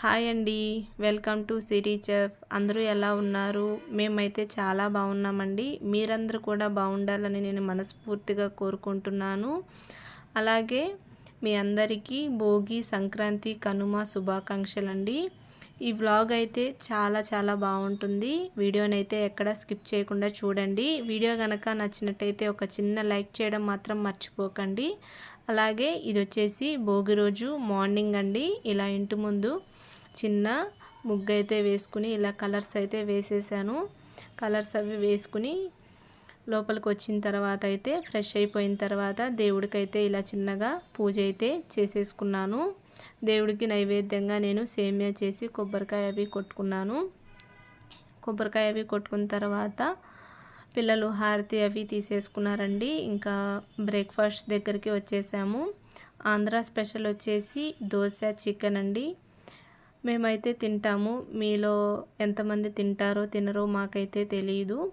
Hi అండి. Welcome to Siri chef. అందరూ ఎలా ఉన్నారు? మేమైతే చాలా బాగున్నామండి. మీరందరూ కూడా బాగుండాలని నేను మనస్ఫూర్తిగా కోరుకుంటున్నాను. అలాగే మీ అందరికీ భోగి సంక్రాంతి కనుమ శుభాకాంక్షలు అండి ఈ వ్లాగ్ అయితే చాలా చాలా బాగుంటుంది. వీడియోనైతే ఎక్కడ స్కిప్ చేయకుండా చూడండి. వీడియో కనుక నచ్చినట్టయితే ఒక చిన్న లైక్ చేయడం మాత్రం మర్చిపోకండి. అలాగే ఇది వచ్చేసి భోగి రోజు మార్నింగ్ అండి. ఇలా ఇంటి ముందు చిన్న ముగ్గు అయితే వేసుకుని ఇలా కలర్స్ అయితే వేసేసాను. కలర్స్ అవి వేసుకుని లోపలికి వచ్చిన తర్వాత అయితే ఫ్రెష్ అయిపోయిన తర్వాత దేవుడికైతే ఇలా చిన్నగా పూజ అయితే చేసేసుకున్నాను. దేవుడికి నైవేద్యంగా నేను సేమియా చేసి కొబ్బరికాయ అవి కొట్టుకున్నాను. కొబ్బరికాయ అవి కొట్టుకున్న తర్వాత పిల్లలు హారతి అవి తీసేసుకున్నారండి. ఇంకా బ్రేక్ఫాస్ట్ దగ్గరికి వచ్చేసాము. ఆంధ్ర స్పెషల్ వచ్చేసి దోశ చికెన్ అండి. మేమైతే తింటాము. మీలో ఎంతమంది తింటారో తినరో మాకైతే తెలియదు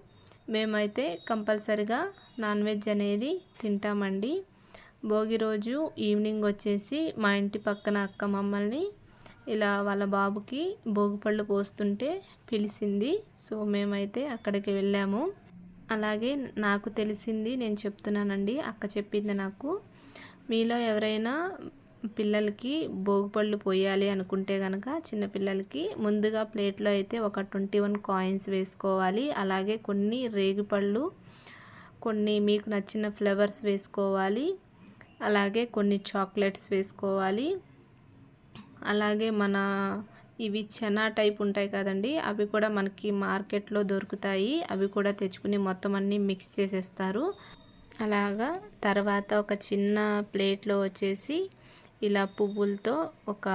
మేమైతే కంపల్సరిగా నాన్ వెజ్ అనేది తింటామండి. భోగి రోజు ఈవినింగ్ వచ్చేసి మా ఇంటి పక్కన అక్క మమ్మల్ని ఇలా వాళ్ళ బాబుకి భోగిపళ్ళు పోస్తుంటే పిలిచింది సో మేమైతే అక్కడికి వెళ్ళాము. అలాగే నాకు తెలిసింది నేను చెప్తున్నానండి అక్క చెప్పింది నాకు. మీలో ఎవరైనా పిల్లలకి భోగిపళ్ళు పోయాలి అనుకుంటే కనుక చిన్నపిల్లలకి ముందుగా ప్లేట్లో అయితే ఒక ట్వంటీ వన్ కాయిన్స్ వేసుకోవాలి. అలాగే కొన్ని రేగిపళ్ళు కొన్ని మీకు నచ్చిన ఫ్లవర్స్ వేసుకోవాలి. అలాగే కొన్ని చాక్లెట్స్ వేసుకోవాలి. అలాగే మన ఇవి చెనా టైప్ ఉంటాయి కదండి అవి కూడా మనకి మార్కెట్లో దొరుకుతాయి. అవి కూడా తెచ్చుకుని మొత్తం అన్నీ మిక్స్ చేసేస్తారు. అలాగా తర్వాత ఒక చిన్న ప్లేట్లో వచ్చేసి ఇలా పువ్వులతో ఒక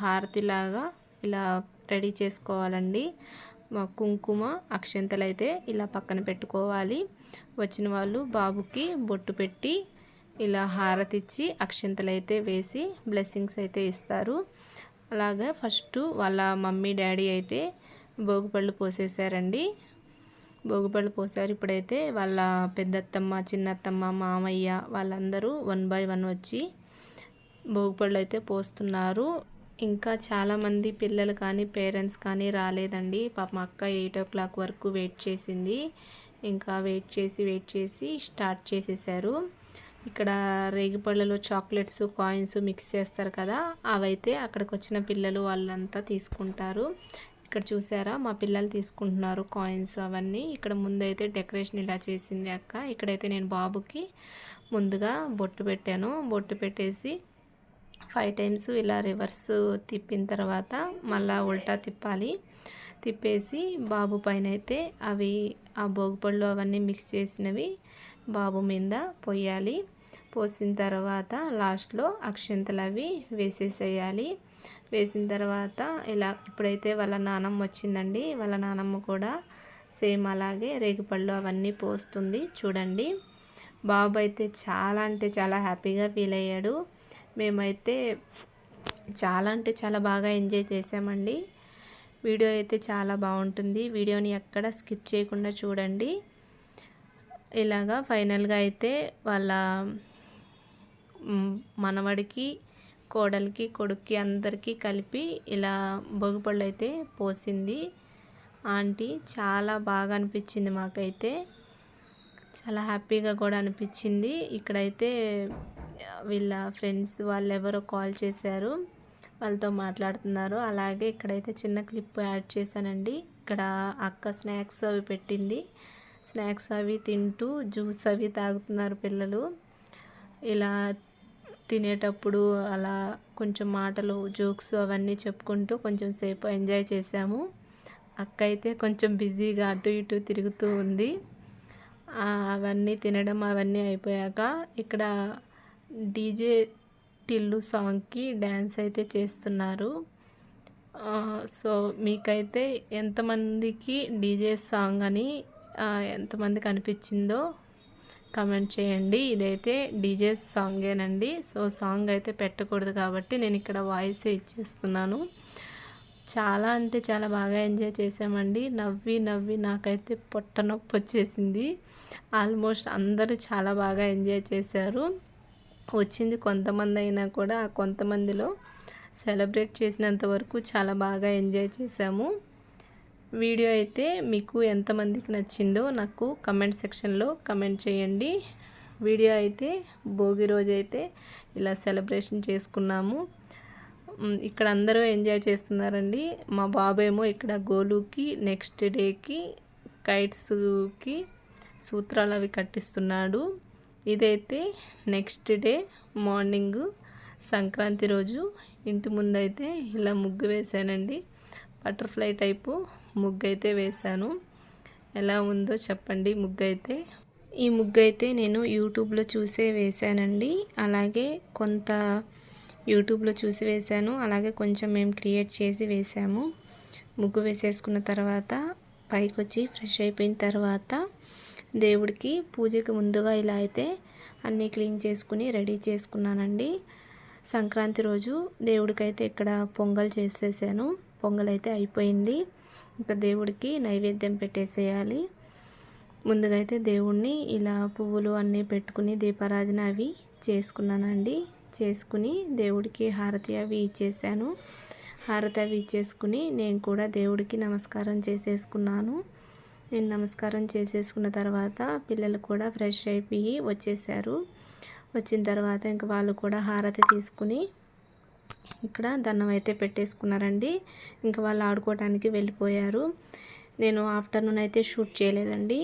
హారతిలాగా ఇలా రెడీ చేసుకోవాలండి. కుంకుమ అక్షంతలు అయితే ఇలా పక్కన పెట్టుకోవాలి. వచ్చిన వాళ్ళు బాబుకి బొట్టు పెట్టి ఇలా హారతిచ్చి అక్షంతలు అయితే వేసి బ్లెస్సింగ్స్ అయితే ఇస్తారు. అలాగా ఫస్ట్ వాళ్ళ మమ్మీ డాడీ అయితే భోగిపళ్ళు పోసేసారండి భోగిపళ్ళు పోసారు. ఇప్పుడైతే వాళ్ళ పెద్దత్తమ్మ చిన్నత్తమ్మ మామయ్య వాళ్ళందరూ వన్ బై వన్ వచ్చి భోగిపళ్ళు అయితే పోస్తున్నారు. ఇంకా చాలామంది పిల్లలు కానీ పేరెంట్స్ కానీ రాలేదండి. పాప అక్క ఎయిట్ ఓ క్లాక్ వరకు వెయిట్ చేసింది. ఇంకా వెయిట్ చేసి వెయిట్ చేసి స్టార్ట్ చేసేసారు. ఇక్కడ రేగిపళ్ళలో చాక్లెట్స్ కాయిన్స్ మిక్స్ చేస్తారు కదా అవైతే అక్కడికి వచ్చిన పిల్లలు వాళ్ళంతా తీసుకుంటారు. ఇక్కడ చూసారా? మా పిల్లలు తీసుకుంటున్నారు కాయిన్స్ అవన్నీ. ఇక్కడ ముందైతే డెకరేషన్ ఇలా చేసింది అక్క. ఇక్కడైతే నేను బాబుకి ముందుగా బొట్టు పెట్టాను. బొట్టు పెట్టేసి ఫైవ్ టైమ్స్ ఇలా రివర్స్ తిప్పిన తర్వాత మళ్ళా ఉల్టా తిప్పాలి. తిప్పేసి బాబు పైన అయితే అవి ఆ భోగిపళ్ళు అవన్నీ మిక్స్ చేసినవి బాబు మీద పోయాలి. పోసిన తర్వాత లాస్ట్లో అక్షంతలు అవి వేసేసేయాలి. వేసిన తర్వాత ఇలా ఇప్పుడైతే వాళ్ళ నానమ్మ వచ్చిందండి. వాళ్ళ నానమ్మ కూడా సేమ్ అలాగే రేగిపళ్ళు అవన్నీ పోస్తుంది. చూడండి. బాబు అయితే చాలా అంటే చాలా హ్యాపీగా ఫీల్ అయ్యాడు. మేమైతే చాలా అంటే చాలా బాగా ఎంజాయ్ చేసామండి. వీడియో అయితే చాలా బాగుంటుంది. వీడియోని ఎక్కడ స్కిప్ చేయకుండా చూడండి. ఇలాగా ఫైనల్గా అయితే వాళ్ళ మనవడికి కోడలికి కొడుక్కి అందరికీ కలిపి ఇలా బొగుపళ్ళు అయితే పోసింది. ఆంటీ చాలా బాగా అనిపించింది మాకైతే. చాలా హ్యాపీగా కూడా అనిపించింది. ఇక్కడైతే వీళ్ళ ఫ్రెండ్స్ వాళ్ళు ఎవరో కాల్ చేశారు. వాళ్ళతో మాట్లాడుతున్నారు. అలాగే ఇక్కడైతే చిన్న క్లిప్ యాడ్ చేశానండి. ఇక్కడ అక్క స్నాక్స్ అవి పెట్టింది. స్నాక్స్ అవి తింటూ జ్యూస్ అవి తాగుతున్నారు పిల్లలు. ఇలా తినేటప్పుడు అలా కొంచెం మాటలు జోక్స్ అవన్నీ చెప్పుకుంటూ కొంచెం సేపు ఎంజాయ్ చేసాము అక్క అయితే కొంచెం బిజీగా అటు ఇటు తిరుగుతూ ఉంది. అవన్నీ తినడం అవన్నీ అయిపోయాక ఇక్కడ డీజే టిల్లు సాంగ్కి డ్యాన్స్ అయితే చేస్తున్నారు. సో మీకైతే ఎంతమందికి డీజే సాంగ్ అని ఎంతమందికి అనిపించిందో కమెంట్ చేయండి. ఇదైతే డీజే సాంగేనండి. సో సాంగ్ అయితే పెట్టకూడదు కాబట్టి నేను ఇక్కడ వాయిస్ ఇచ్చేస్తున్నాను. చాలా అంటే చాలా బాగా ఎంజాయ్ చేసామండి నవ్వి నవ్వి నాకైతే పొట్ట నొప్పి వచ్చేసింది. ఆల్మోస్ట్ అందరూ చాలా బాగా ఎంజాయ్ చేశారు. వచ్చింది కొంతమంది అయినా కూడా కొంతమందిలో సెలబ్రేట్ చేసినంత వరకు చాలా బాగా ఎంజాయ్ చేశాము. వీడియో అయితే మీకు ఎంతమందికి నచ్చిందో నాకు కమెంట్ సెక్షన్లో కమెంట్ చేయండి. వీడియో అయితే భోగి రోజు అయితే ఇలా సెలబ్రేషన్ చేసుకున్నాము. ఇక్కడ అందరూ ఎంజాయ్ చేస్తున్నారండి. మా బాబేమో ఇక్కడ గోలుకి నెక్స్ట్ డేకి కైట్స్కి సూత్రాలు అవి కట్టిస్తున్నాడు. ఇదైతే నెక్స్ట్ డే మార్నింగ్ సంక్రాంతి రోజు. ఇంటి ముందైతే ఇలా ముగ్గు వేశానండి. బటర్ఫ్లై టైపు ముగ్గు అయితే వేశాను. ఎలా ఉందో చెప్పండి ముగ్గు అయితే ఈ ముగ్గు అయితే నేను యూట్యూబ్లో చూసే వేశానండి. అలాగే కొంత యూట్యూబ్లో చూసి వేశాను. అలాగే కొంచెం మేము క్రియేట్ చేసి వేసాము ముగ్గు వేసేసుకున్న తర్వాత పైకి వచ్చి ఫ్రెష్ అయిపోయిన తర్వాత దేవుడికి పూజకి ముందుగా ఇలా అయితే అన్నీ క్లీన్ చేసుకుని రెడీ చేసుకున్నానండి. సంక్రాంతి రోజు దేవుడికైతే ఇక్కడ పొంగల్ చేసేసాను. పొంగల్ అయితే అయిపోయింది. ఇంకా దేవుడికి నైవేద్యం పెట్టేసేయాలి. ముందుగా అయితే దేవుణ్ణి ఇలా పువ్వులు అన్నీ పెట్టుకుని దీపారాజన అవి చేసుకున్నానండి. చేసుకుని దేవుడికి హారతి అవి ఇచ్చేసాను. హారతి అవి ఇచ్చేసుకుని నేను కూడా దేవుడికి నమస్కారం చేసేసుకున్నాను. నేను నమస్కారం చేసేసుకున్న తర్వాత పిల్లలు కూడా ఫ్రెష్ అయిపోయి వచ్చేసారు. వచ్చిన తర్వాత ఇంక వాళ్ళు కూడా హారతి తీసుకుని ఇక్కడ దండం అయితే పెట్టేసుకున్నారండి. ఇంకా వాళ్ళు ఆడుకోవడానికి వెళ్ళిపోయారు. నేను ఆఫ్టర్నూన్ అయితే షూట్ చేయలేదండి.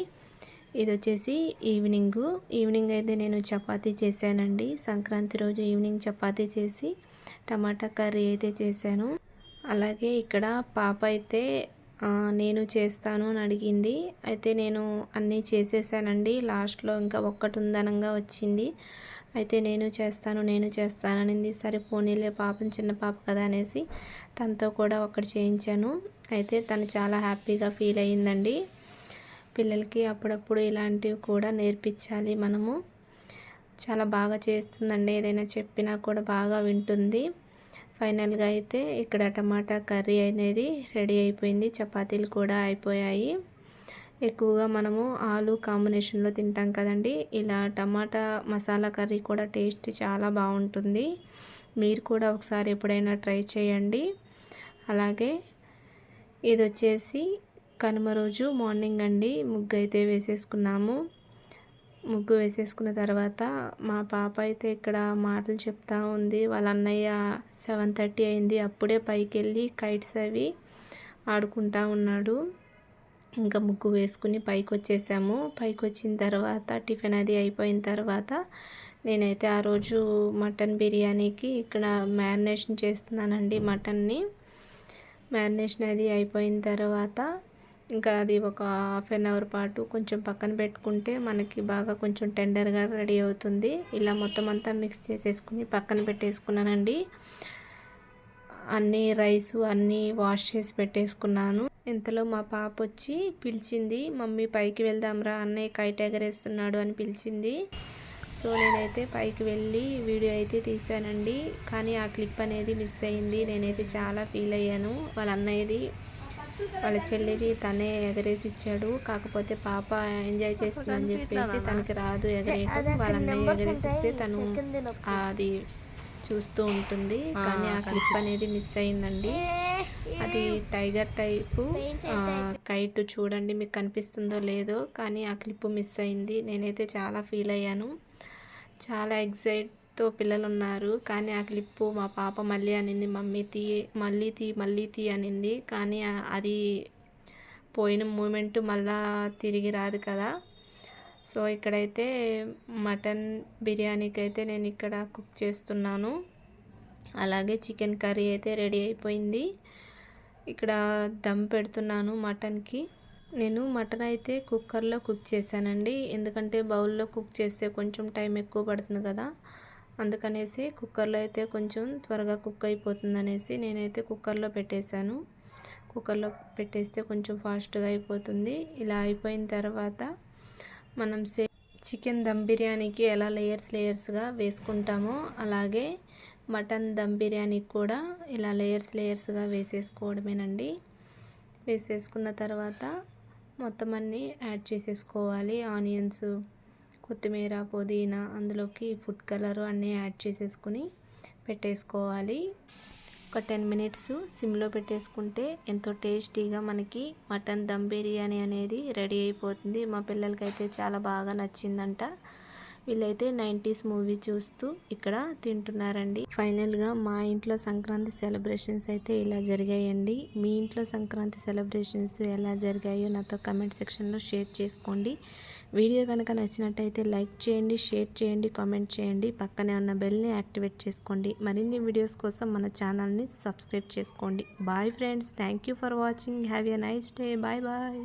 ఇది వచ్చేసి ఈవినింగ్. ఈవినింగ్ అయితే నేను చపాతీ చేశానండి. సంక్రాంతి రోజు ఈవినింగ్ చపాతీ చేసి టమాటా కర్రీ అయితే చేశాను. అలాగే ఇక్కడ పాప అయితే నేను చేస్తాను అని అడిగింది. అయితే నేను అన్నీ చేసేసానండి. లాస్ట్లో ఇంకా ఒక్కటి ఉందనంగా వచ్చింది. అయితే నేను చేస్తాను నేను చేస్తానని సరే పోనీలే పాపం చిన్న పాప కదా అనేసి తనతో కూడా ఒకటి చేయించాను. అయితే తను చాలా హ్యాపీగా ఫీల్ అయ్యిందండి. పిల్లలకి అప్పుడప్పుడు ఇలాంటివి కూడా నేర్పించాలి మనము. చాలా బాగా చేస్తుందండి. ఏదైనా చెప్పినా కూడా బాగా వింటుంది. ఫైనల్గా అయితే ఇక్కడ టమాటా కర్రీ అనేది రెడీ అయిపోయింది. చపాతీలు కూడా అయిపోయాయి. ఎక్కువగా మనము ఆలు కాంబినేషన్లో తింటాం కదండి. ఇలా టమాటా మసాలా కర్రీ కూడా టేస్ట్ చాలా బాగుంటుంది. మీరు కూడా ఒకసారి ఎప్పుడైనా ట్రై చేయండి. అలాగే ఇది వచ్చేసి కనుమ రోజు మార్నింగ్ అండి. ముగ్గు అయితే వేసేసుకున్నాము. ముగ్గు వేసేసుకున్న తర్వాత మా పాప అయితే ఇక్కడ మాటలు చెప్తా ఉంది. వాళ్ళ అన్నయ్య సెవెన్ థర్టీ అయింది. అప్పుడే పైకి వెళ్ళి కైట్స్ అవి ఆడుకుంటా ఉన్నాడు. ఇంకా ముగ్గు వేసుకుని పైకి వచ్చేసాము పైకి వచ్చిన తర్వాత టిఫిన్ అది అయిపోయిన తర్వాత నేనైతే ఆ రోజు మటన్ బిర్యానీకి ఇక్కడ మ్యారినేషన్ చేస్తున్నానండి మటన్ని. మ్యారినేషన్ అది అయిపోయిన తర్వాత ఇంకా అది ఒక హాఫ్ అన్ అవర్ పాటు కొంచెం పక్కన పెట్టుకుంటే మనకి బాగా కొంచెం టెండర్గా రెడీ అవుతుంది. ఇలా మొత్తం అంతా మిక్స్ చేసేసుకుని పక్కన పెట్టేసుకున్నానండి. అన్నీ రైస్ అన్నీ వాష్ చేసి పెట్టేసుకున్నాను. ఇంతలో మా పాప వచ్చి పిలిచింది మమ్మీ పైకి వెళ్దాంరా అన్నయ్య కైట్ ఎగరేస్తున్నాడు అని పిలిచింది. సో నేనైతే పైకి వెళ్ళి వీడియో అయితే తీసానండి కానీ ఆ క్లిప్ అనేది మిస్ అయింది. నేనైతే చాలా ఫీల్ అయ్యాను. వాళ్ళ అన్నయ్యది వాళ్ళ చెల్లిది తనే ఎగరేసి ఇచ్చాడు కాకపోతే పాప ఎంజాయ్ చేస్తుందని చెప్పేసి తనకి రాదు ఎగరేయటం. వాళ్ళ అన్నయ్య ఎగరేసిస్తే తను అది చూస్తూ ఉంటుంది. కానీ ఆ క్లిప్ అనేది మిస్ అయిందండి. అది టైగర్ టైపు కైట్ చూడండి మీకు కనిపిస్తుందో లేదో. కానీ ఆ క్లిప్ మిస్ అయింది. నేనైతే చాలా ఫీల్ అయ్యాను. చాలా ఎగ్జైట్ తో పిల్లలు ఉన్నారు కానీ ఆ క్లిప్పు మా పాప మళ్ళీ అనింది మమ్మీ తీ మళ్ళీ తీ మళ్ళీ తీ అనింది. కానీ అది పోయిన మూమెంట్ మళ్ళా తిరిగి రాదు కదా. సో ఇక్కడైతే మటన్ బిర్యానీకి అయితే నేను ఇక్కడ కుక్ చేస్తున్నాను. అలాగే చికెన్ కర్రీ అయితే రెడీ అయిపోయింది. ఇక్కడ దమ్ పెడుతున్నాను మటన్కి. నేను మటన్ అయితే కుక్కర్లో కుక్ చేశానండి. ఎందుకంటే బౌల్లో కుక్ చేస్తే కొంచెం టైం ఎక్కువ పడుతుంది కదా. అందుకనేసి కుక్కర్లో అయితే కొంచెం త్వరగా కుక్ అయిపోతుంది అనేసి నేనైతే కుక్కర్లో పెట్టేశాను. కుక్కర్లో పెట్టేస్తే కొంచెం ఫాస్ట్గా అయిపోతుంది. ఇలా అయిపోయిన తర్వాత మనం సే చికెన్ దమ్ బిర్యానీకి ఎలా లేయర్స్ లేయర్స్గా వేసుకుంటామో అలాగే మటన్ దమ్ బిర్యానీకి కూడా ఇలా లేయర్స్ లేయర్స్గా వేసేసుకోవడమేనండి. వేసేసుకున్న తర్వాత మొత్తం అన్నీ యాడ్ చేసేసుకోవాలి. ఆనియన్స్ కొత్తిమీర పుదీనా అందులోకి ఫుడ్ కలర్ అన్నీ యాడ్ చేసేసుకుని పెట్టేసుకోవాలి. ఒక టెన్ మినిట్స్ సిమ్లో పెట్టేసుకుంటే ఎంతో టేస్టీగా మనకి మటన్ దమ్ బిర్యానీ అనేది రెడీ అయిపోతుంది. మా పిల్లలకైతే చాలా బాగా నచ్చిందంట. వీళ్ళైతే నైంటీస్ మూవీ చూస్తూ ఇక్కడ తింటున్నారండి. ఫైనల్గా మా ఇంట్లో సంక్రాంతి సెలబ్రేషన్స్ అయితే ఇలా జరిగాయండి. మీ ఇంట్లో సంక్రాంతి సెలబ్రేషన్స్ ఎలా జరిగాయో నాతో కమెంట్ సెక్షన్లో షేర్ చేసుకోండి. వీడియో కనుక నచ్చినట్టయితే లైక్ చేయండి షేర్ చేయండి కామెంట్ చేయండి. పక్కనే ఉన్న బెల్ని యాక్టివేట్ చేసుకోండి. మరిన్ని వీడియోస్ కోసం మన ఛానల్ని సబ్స్క్రైబ్ చేసుకోండి. Bye friends. Thank you for watching. Have a nice day. Bye bye.